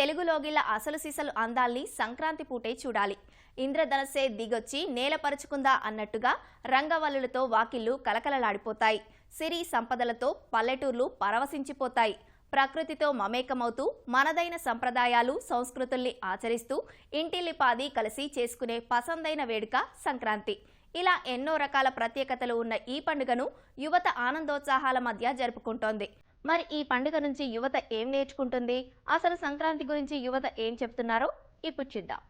తెలుగు లోగిళ్ళ అసలు సిసలు అందాల్ని సంక్రాంతి పూటే చూడాలి. ఇంద్రధనస్సే దిగొచ్చి నేలపరుచుకుందా అన్నట్టుగా రంగవల్లులతో వాకిళ్ళు కలకలలాడిపోతాయి. సిరి సంపదలతో పల్లెటూర్లు పరవశించిపోతాయి. ప్రకృతితో మమేకమవుతూ మనదైన సంప్రదాయాలు సంస్కృతుల్ని ఆచరిస్తూ ఇంటిల్లిపాది కలిసి చేసుకునే పసందైన వేడుక సంక్రాంతి. ఇలా ఎన్నో రకాల ప్రత్యేకతలు ఉన్న ఈ పండుగను యువత ఆనందోత్సాహాల మధ్య జరుపుకుంటోంది. మరి ఈ పండుగ నుంచి యువత ఏం నేర్చుకుంటుంది? అసలు సంక్రాంతి గురించి యువత ఏం చెప్తున్నారో? ఇప్పుడు చూద్దాం.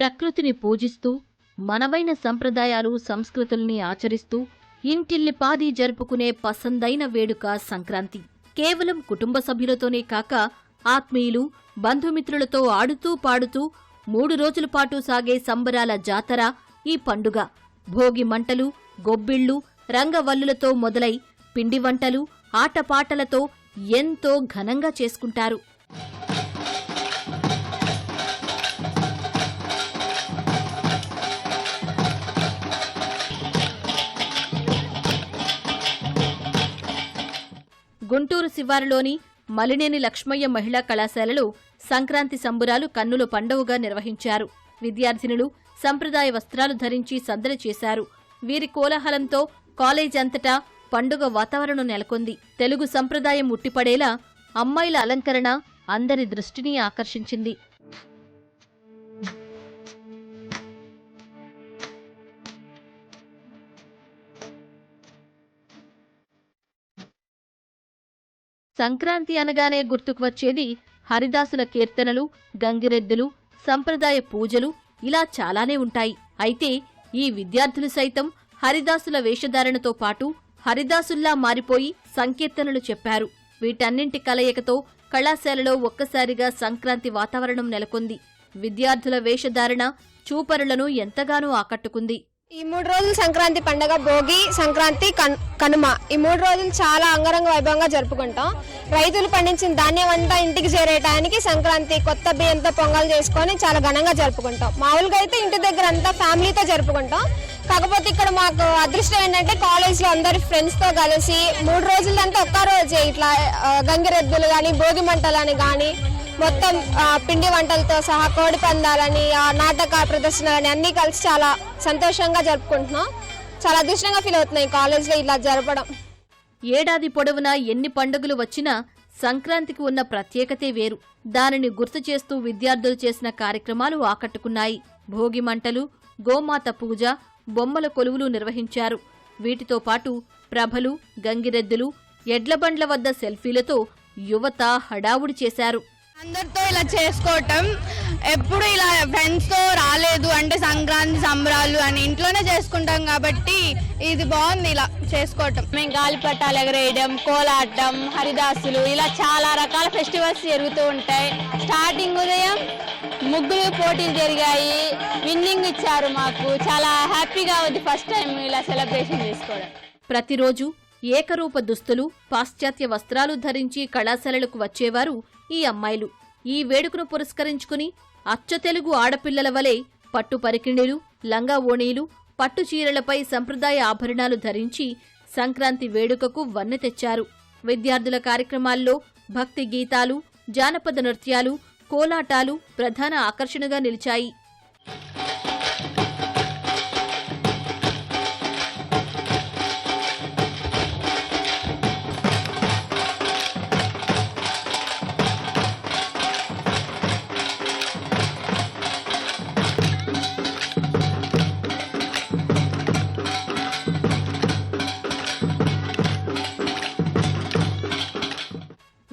ప్రకృతిని పూజిస్తూ మనవైన సంప్రదాయాలు సంస్కృతుల్ని ఆచరిస్తూ ఇంటిల్లిపాది జరుపుకునే పసందైన వేడుక సంక్రాంతి. కేవలం కుటుంబ సభ్యులతోనే కాక ఆత్మీయులు బంధుమిత్రులతో ఆడుతూ పాడుతూ మూడు రోజుల పాటు సాగే సంబరాల జాతర ఈ పండుగ. భోగి మంటలు గొబ్బిళ్ళు రంగవల్లులతో మొదలై పిండి వంటలు ఆటపాటలతో ఎంతో ఘనంగా చేసుకుంటారు. గుంటూరు శివారులోని మలినేని లక్ష్మయ్య మహిళా కళాశాలలో సంక్రాంతి సంబురాలు కన్నుల పండవుగా నిర్వహించారు. విద్యార్థినులు సంప్రదాయ వస్త్రాలు ధరించి సందడి చేశారు. వీరి కోలాహలంతో కాలేజ్ అంతటా పండుగ వాతావరణం నెలకొంది. తెలుగు సంప్రదాయం ఉట్టిపడేలా అమ్మాయిల అలంకరణ అందరి దృష్టిని ఆకర్షించింది. సంక్రాంతి అనగానే గుర్తుకు వచ్చేది హరిదాసుల కీర్తనలు గంగిరెద్దులు సంప్రదాయ పూజలు ఇలా చాలానే ఉంటాయి. అయితే ఈ విద్యార్థులు సైతం హరిదాసుల వేషధారణతో పాటు హరిదాసుల్లా మారిపోయి సంకీర్తనలు చెప్పారు. వీటన్నింటి కలయికతో కళాశాలలో ఒక్కసారిగా సంక్రాంతి వాతావరణం నెలకొంది. విద్యార్థుల వేషధారణ చూపరులను ఎంతగానో ఆకట్టుకుంది. ఈ మూడు రోజులు సంక్రాంతి పండగ భోగి సంక్రాంతి కనుమ. ఈ మూడు రోజులు చాలా అంగరంగ వైభవంగా జరుపుకుంటాం. రైతులు పండించిన ధాన్యం అంతా ఇంటికి చేరేటానికి సంక్రాంతి కొత్త బియ్యంతో పొంగల్ చేసుకొని చాలా ఘనంగా జరుపుకుంటాం. మామూలుగా అయితే ఇంటి దగ్గర అంతా ఫ్యామిలీతో జరుపుకుంటాం. కాకపోతే ఇక్కడ మాకు అదృష్టం ఏంటంటే కాలేజ్లో అందరు ఫ్రెండ్స్తో కలిసి మూడు రోజులంతా ఒక్క రోజే ఇట్లా గంగిరెద్దులు కానీ భోగి మంటలని కానీ మొత్తం పిండి వంటలతో సహా కోడి పందాలని ఆ నాటక ప్రదర్శనలని అన్నీ కలిసి చాలా సంతోషంగా జరుపుకుంటున్నాం. చాలా అదృష్టంగా ఫీల్ అవుతున్నాయి కాలేజ్లో ఇలా జరపడం. ఏడాది పొడవునా ఎన్ని పండుగలు వచ్చినా సంక్రాంతికి ఉన్న ప్రత్యేకతే వేరు. దానిని గుర్తు చేస్తూ విద్యార్థులు చేసిన కార్యక్రమాలు ఆకట్టుకున్నాయి. భోగి మంటలు గోమాత పూజ బొమ్మల కొలువులు నిర్వహించారు. వీటితో పాటు ప్రభలు గంగిరెద్దులు ఎడ్లబండ్ల వద్ద సెల్ఫీలతో యువత హడావుడి చేశారు. అందరితో ఇలా చేసుకోవటం ఎప్పుడు ఇలా ఫ్రెండ్స్తో రాలేదు అంటే సంక్రాంతి సంబరాలు అని ఇంట్లోనే చేసుకుంటాం కాబట్టి ఇది బాగుంది ఇలా చేసుకోవటం. మేము గాలిపటాలు ఎగరేయడం కోలాటం హరిదాసులు ఇలా చాలా రకాల ఫెస్టివల్స్ జరుగుతూ ఉంటాయి. స్టార్టింగ్ ఉదయం ముగ్గులు పోటీలు జరిగాయి. విన్నింగ్ ఇచ్చారు మాకు. చాలా హ్యాపీగా ఉంది ఫస్ట్ టైం ఇలా సెలబ్రేషన్ చేసుకోవడం. ప్రతిరోజు ఏకరూప దుస్తులు పాశ్చాత్య వస్త్రాలు ధరించి కళాశాలలకు వచ్చేవారు ఈ అమ్మాయిలు. ఈ వేడుకను పురస్కరించుకుని అచ్చతెలుగు ఆడపిల్లల వలె పట్టు పరికిణీలు లంగా ఓణీలు పట్టు చీరలపై సంప్రదాయ ఆభరణాలు ధరించి సంక్రాంతి వేడుకకు వన్నె తెచ్చారు. విద్యార్థుల కార్యక్రమాల్లో భక్తి గీతాలు జానపద నృత్యాలు కోలాటాలు ప్రధాన ఆకర్షణగా నిలిచాయి.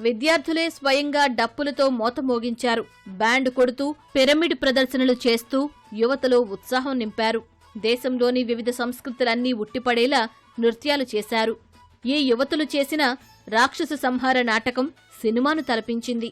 విద్యార్థులే స్వయంగా డప్పులతో మోతమోగించారు బ్యాండ్ కొడుతూ పిరమిడ్ ప్రదర్శనలు చేస్తూ యువతలో ఉత్సాహం నింపారు. దేశంలోని వివిధ సంస్కృతులన్నీ ఉట్టిపడేలా నృత్యాలు చేశారు. ఈ యువతులు చేసిన రాక్షస సంహార నాటకం సినిమాను తలపించింది.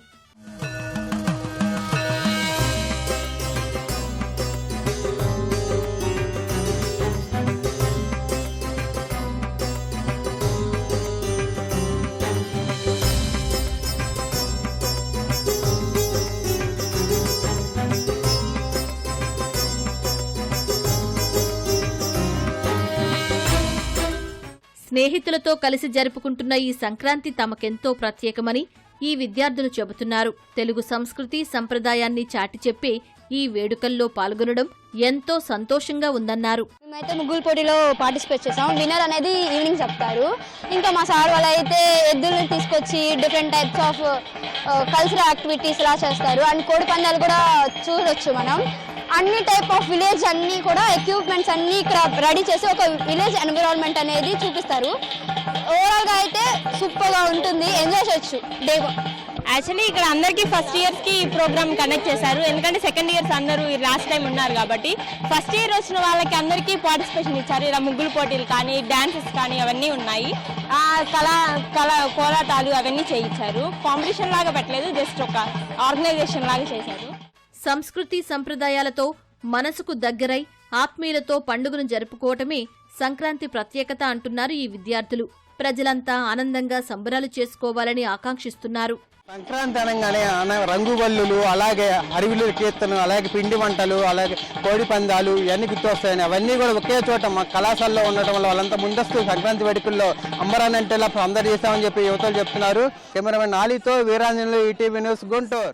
స్నేహితులతో కలిసి జరుపుకుంటున్న ఈ సంక్రాంతి తమకెంతో ప్రత్యేకమని ఈ విద్యార్థులు చెబుతున్నారు. తెలుగు సంస్కృతి సంప్రదాయాన్ని చాటి చెప్పే ఈ వేడుకల్లో పాల్గొనడం ఎంతో సంతోషంగా ఉందన్నారు. మేమైతే ముగ్గులు పోటీలో పార్టిసిపేట్ చేసాం విన్నర్ అనేది ఈవినింగ్ చెప్తారు. ఇంకా మా సార్ వాళ్ళు అయితే ఎద్దులు తీసుకొచ్చి different types of cultural activities లా చేస్తారు. అండ్ కోడి పందాలు కూడా చూడొచ్చు మనం. అన్ని టైప్ ఆఫ్ విలేజ్ అన్ని కూడా ఎక్విప్మెంట్స్ అన్ని ఇక్కడ రెడీ చేసి ఒక విలేజ్ ఎన్విరాన్మెంట్ అనేది చూపిస్తారు. ఓవరాల్గా అయితే సూపర్గా ఉంటుంది. ఎంజాయ్ చేయొచ్చు. డే యాక్చువల్లీ ఇక్కడ అందరికీ ఫస్ట్ ఇయర్స్కి ఈ ప్రోగ్రామ్ కండక్ట్ చేశారు. ఎందుకంటే సెకండ్ ఇయర్స్ అందరూ లాస్ట్ టైం ఉన్నారు కాబట్టి ఫస్ట్ ఇయర్ వచ్చిన వాళ్ళకి అందరికీ పార్టిసిపేషన్ ఇచ్చారు. ఇలా ముగ్గులు పోటీలు కానీ డాన్సెస్ కానీ అవన్నీ ఉన్నాయి. ఆ కళా కళ కోలాటాలు అవన్నీ చేయించారు. కాంపిటీషన్ లాగా పెట్టలేదు జస్ట్ ఒక ఆర్గనైజేషన్ లాగా చేశారు. సంస్కృతి సంప్రదాయాలతో మనసుకు దగ్గరై ఆత్మీయులతో పండుగను జరుపుకోవటమే సంక్రాంతి ప్రత్యేకత అంటున్నారు ఈ విద్యార్థులు. ప్రజలంతా ఆనందంగా సంబరాలు చేసుకోవాలని ఆకాంక్షిస్తున్నారు. సంక్రాంతి అనగానే అన- రంగుబల్లులు అలాగే అడవిలు కీర్తనలు అలాగే పిండి వంటలు అలాగే కోడి పందాలు ఇవన్నీ గుర్తొస్తాయని అవన్నీ కూడా ఒకే చోట మా కళాశాలలో ఉండటం వల్ల వాళ్ళంతా ముందస్తు సంక్రాంతి వేడుకల్లో అంబరానంటే అంటే అందరు చేస్తామని చెప్పి యువతలు చెప్తున్నారు. కెమెరామెన్ నాలితో వీరాంజనులు ఈటీవీ న్యూస్ గుంటూరు.